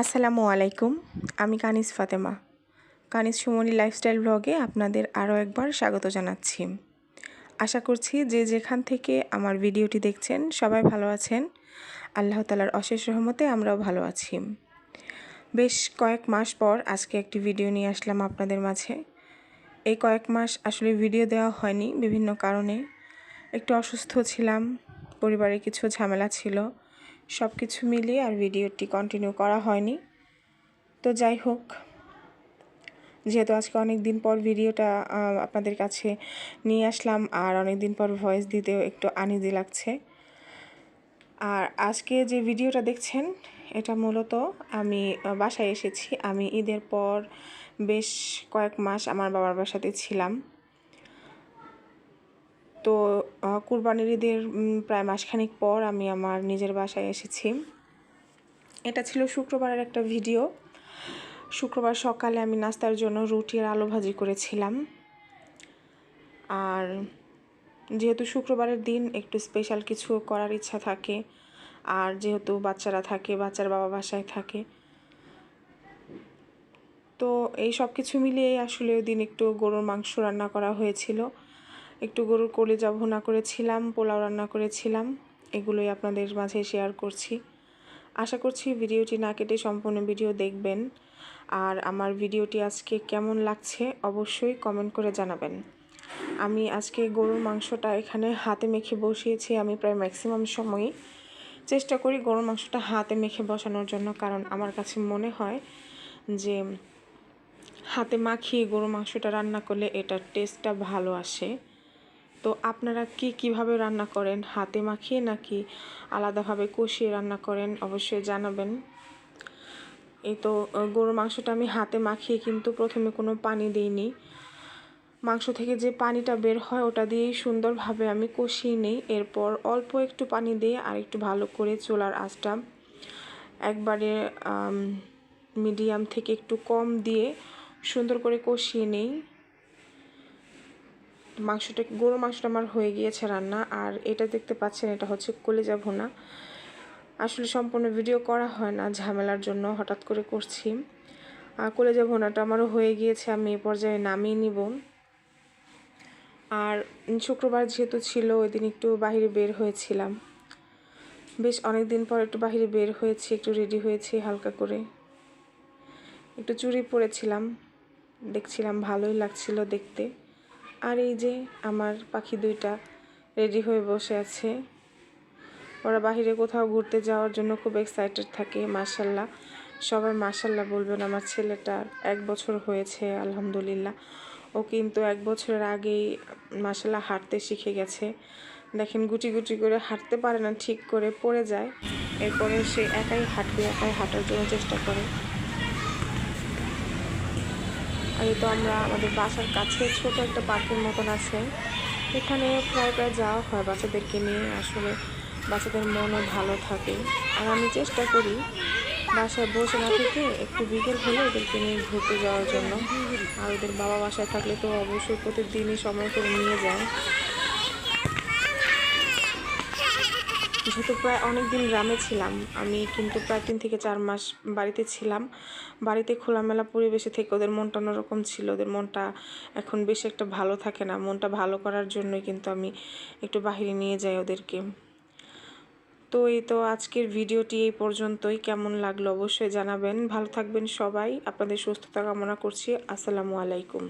আসসালামু আলাইকুম, আমি কানিস ফাতেমা। কানিস সুমনি লাইফস্টাইল ব্লগে আপনাদের আরও একবার স্বাগত জানাচ্ছি। আশা করছি যে যেখান থেকে আমার ভিডিওটি দেখছেন সবাই ভালো আছেন। আল্লাহ তালার অশেষ রহমতে আমরাও ভালো আছি। বেশ কয়েক মাস পর আজকে একটি ভিডিও নিয়ে আসলাম আপনাদের মাঝে। এই কয়েক মাস আসলে ভিডিও দেওয়া হয়নি বিভিন্ন কারণে। একটু অসুস্থ ছিলাম, পরিবারে কিছু ঝামেলা ছিল। সব কিছু মিলিয়ে আর ভিডিওটি কন্টিনিউ করা হয়নি। তো যাই হোক, যেহেতু আজকে অনেক দিন পর ভিডিওটা আপনাদের কাছে নিয়ে আসলাম আর অনেক দিন পর ভয়েস দিতেও একটু আনিজি লাগছে। আর আজকে যে ভিডিওটা দেখছেন, এটা মূলত আমি বাসায় এসেছি। আমি ঈদের পর বেশ কয়েক মাস আমার বাবার বাসাতে ছিলাম। তো কুরবানির ঈদের প্রায় মাসখানিক পর আমি আমার নিজের বাসায় এসেছি। এটা ছিল শুক্রবারের একটা ভিডিও। শুক্রবার সকালে আমি নাস্তার জন্য রুটি আর আলু ভাজি করেছিলাম। আর যেহেতু শুক্রবারের দিন একটু স্পেশাল কিছু করার ইচ্ছা থাকে, আর যেহেতু বাচ্চারা থাকে, বাচ্চার বাবা বাসায় থাকে, তো এই সব কিছু মিলিয়ে আসলে ওই দিন একটু গরুর মাংস রান্না করা হয়েছিল। একটু গরুর কলিজা ভুনা করেছিলাম, পোলাও রান্না করেছিলাম, এগুলোই আপনাদের মাঝে শেয়ার করছি। আশা করছি ভিডিওটি না কেটে সম্পূর্ণ ভিডিও দেখবেন। আর আমার ভিডিওটি আজকে কেমন লাগছে অবশ্যই কমেন্ট করে জানাবেন। আমি আজকে গরুর মাংসটা এখানে হাতে মেখে বসিয়েছি, আমি প্রায় ম্যাক্সিমাম সময়ই চেষ্টা করি গরুর মাংসটা হাতে মেখে বসানোর জন্য, কারণ আমার কাছে মনে হয় যে হাতে মাখিয়ে গরুর মাংসটা রান্না করলে এটার টেস্টটা ভালো আসে। তো আপনারা কি কীভাবে রান্না করেন? হাতে মাখিয়ে নাকি আলাদাভাবে কষিয়ে রান্না করেন? অবশ্যই জানাবেন। এই তো গরুর মাংসটা আমি হাতে মাখিয়ে কিন্তু প্রথমে কোনো পানি দিইনি। মাংস থেকে যে পানিটা বের হয়, ওটা দিয়েই সুন্দরভাবে আমি কষিয়ে নিই। এরপর অল্প একটু পানি দিয়ে আর একটু ভালো করে চুলার আঁচটা একবারে মিডিয়াম থেকে একটু কম দিয়ে সুন্দর করে কষিয়ে নিই। মাংসটা গরু মাংসটা আমার হয়ে গিয়েছে রান্না, আর এটা দেখতে পাচ্ছেন, এটা হচ্ছে কলেজা ভুনা। আসলে সম্পূর্ণ ভিডিও করা হয় না ঝামেলার জন্য, হঠাৎ করে করছি। আর কলেজা ভুনাটা আমারও হয়ে গিয়েছে, আমি এ পর্যায়ে নামিয়ে নিব। আর শুক্রবার যেহেতু ছিল, ওই দিন একটু বাহিরে বের হয়েছিলাম। বেশ অনেক দিন পর একটু বাহিরে বের হয়েছি, একটু রেডি হয়েছি হালকা করে। একটু চুড়ি পরেছিলাম দেখছিলাম ভালোই লাগছিল দেখতে। আর এই যে আমার পাখি দুইটা রেডি হয়ে বসে আছে। ওরা বাহিরে কোথাও ঘুরতে যাওয়ার জন্য খুব এক্সাইটেড থাকে মাসাল্লাহ সবাই মাসাল্লাহ বলবেন, আমার ছেলেটার এক বছর হয়েছে, আলহামদুলিল্লাহ। ও কিন্তু এক বছরের আগেই মাসাল্লাহ হাঁটতে শিখে গেছে। দেখেন গুটি গুটি করে হাঁটতে পারে না, ঠিক করে পড়ে যায়। এরপরে সে একাই হাঁটবে, একাই হাঁটার জন্য চেষ্টা করে। আর তো আমরা আমাদের বাসার কাছে ছোট একটা পার্কের মতন আছে। এখানে প্রায় প্রায় যাওয়া হয় বাচ্চাদেরকে নিয়ে আসলে বাচ্চাদের মনও ভালো থাকে। আর আমি চেষ্টা করি বাসায় বসে না থেকে একটু বিকেল হলে ওদেরকে নিয়ে ঘুরতে যাওয়ার জন্য। আর ওদের বাবা বাসায় থাকলে তো অবশ্যই প্রতিদিনই সময় করে নিয়ে যায়। যেহেতু প্রায় অনেক দিন গ্রামে ছিলাম, আমি কিন্তু প্রায় তিন থেকে চার মাস বাড়িতে ছিলাম। বাড়িতে খোলামেলা পরিবেশে থেকে ওদের মনটা অন্যরকম ছিল, ওদের মনটা এখন বেশি একটা ভালো থাকে না। মনটা ভালো করার জন্যই কিন্তু আমি একটু বাহিরে নিয়ে যাই ওদেরকে। তো এই তো আজকের ভিডিওটি এই পর্যন্তই। কেমন লাগল অবশ্যই জানাবেন। ভালো থাকবেন সবাই। আপনাদের সুস্থতা কামনা করছি। আসসালামু আলাইকুম।